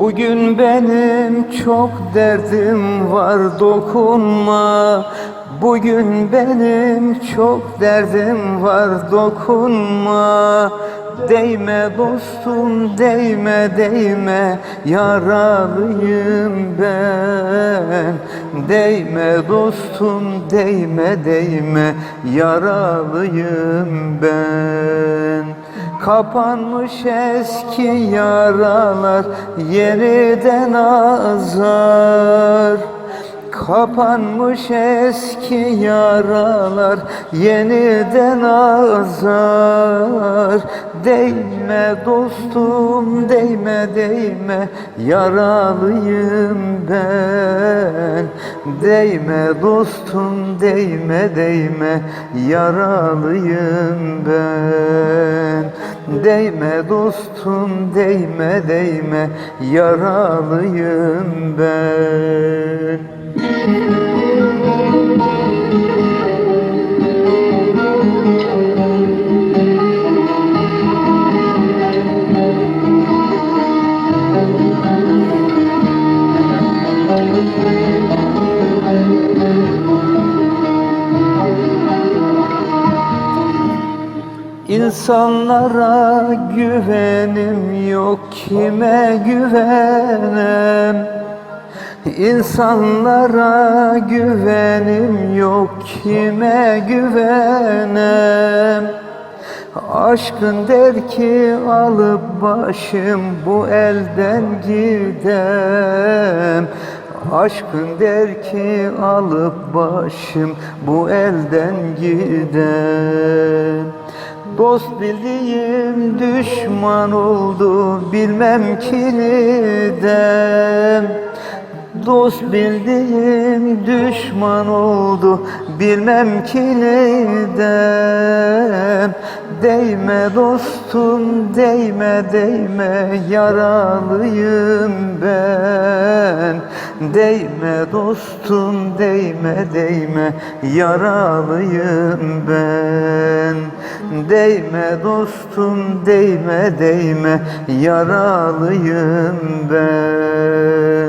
Bugün benim çok derdim var dokunma. Bugün benim çok derdim var dokunma. Değme dostum değme değme yaralıyım ben. Değme dostum değme değme yaralıyım ben. Kapanmış eski yaralar yeniden azar Kapanmış eski yaralar yeniden azar. Değme dostum değme değme yaralıyım ben. Değme dostum değme değme yaralıyım ben. Değme dostum değme değme yaralıyım ben İnsanlara güvenim yok kime güvenem İnsanlara güvenim yok kime güvenem? Aşkın der ki alıp başım bu elden gidem. Aşkın der ki alıp başım bu elden gidem. Dost bildiğim düşman oldu bilmem ki neden Dost bildiğim düşman oldu bilmem ki neden Değme dostum değme değme yaralıyım ben. Değme dostum değme değme yaralıyım ben. Değme dostum değme değme yaralıyım ben